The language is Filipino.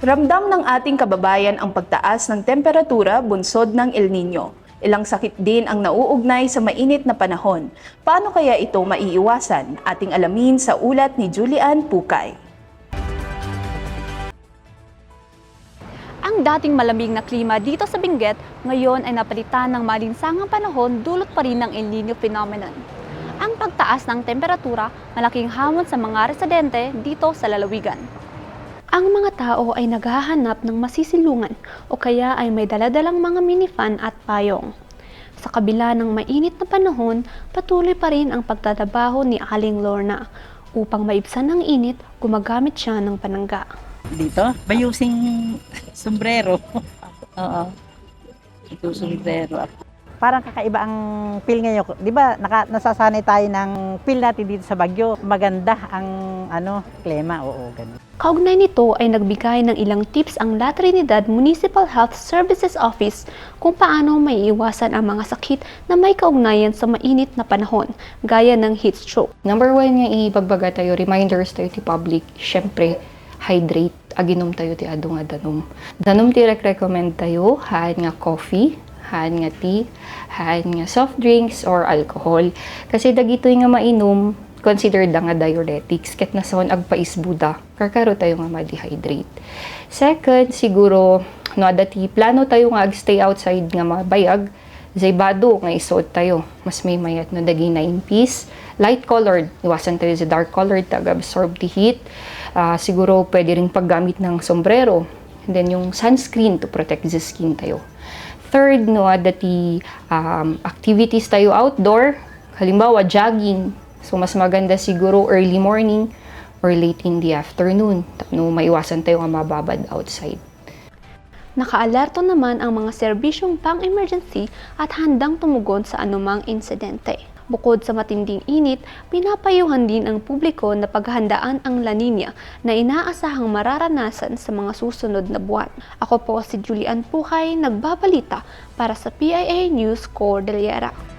Ramdam ng ating kababayan ang pagtaas ng temperatura bunsod ng El Nino. Ilang sakit din ang nauugnay sa mainit na panahon. Paano kaya ito maiiwasan? Ating alamin sa ulat ni Julian Pukay. Ang dating malamig na klima dito sa Benguet ngayon ay napalitan ng malinsangang panahon dulot pa rin ng El Nino phenomenon. Ang pagtaas ng temperatura malaking hamon sa mga residente dito sa lalawigan. Ang mga tao ay naghahanap ng masisilungan o kaya ay may daladalang mga minifan at payong. Sa kabila ng mainit na panahon, patuloy pa rin ang pagtatrabaho ni Aling Lorna. Upang maibsan ng init, gumagamit siya ng panangga. dito. Bayusing sombrero. Oo. Ito sombrero. Parang kakaiba ang feel ngayon. Di ba, naka, nasasanay tayo ng feel natin dito sa Bagyo. Maganda ang ano, klima. Oo, ganun. Kaugnay nito ay nagbigay ng ilang tips ang La Trinidad Municipal Health Services Office kung paano may iwasan ang mga sakit na may kaugnayan sa mainit na panahon, gaya ng heat stroke. Number one nga ibagbaga tayo, reminders tayo ti public, syempre, hydrate, aginom tayo ti ado nga danom. Ti rek-recommend tayo, haan nga coffee, haan nga tea, haan nga soft drinks or alcohol. Kasi dagito nga mainom, considered nga diuretics, ket na son agpaisbuda, karkaro tayo nga ma-dehydrate. Second, siguro, no, adati, plano tayo nga agstay outside nga mabayag, Zaybado nga isuot tayo. Mas may mayat na dagi na piece. Light colored. Iwasan tayo sa dark colored. Tag-absorb the heat. Ah, siguro pwede rin paggamit ng sombrero. And then yung sunscreen to protect the skin tayo. Third, no, dati um, activities tayo outdoor. Halimbawa, jogging. So, mas maganda siguro early morning or late in the afternoon. No, maiwasan tayo nga mababad outside. Nakaalerto naman ang mga serbisyong pang-emergency at handang tumugon sa anumang insidente. Bukod sa matinding init, pinapayuhan din ang publiko na paghandaan ang La Nina na inaasahang mararanasan sa mga susunod na buwan. Ako po si Julian Puhay, nagbabalita para sa PIA News Cordillera.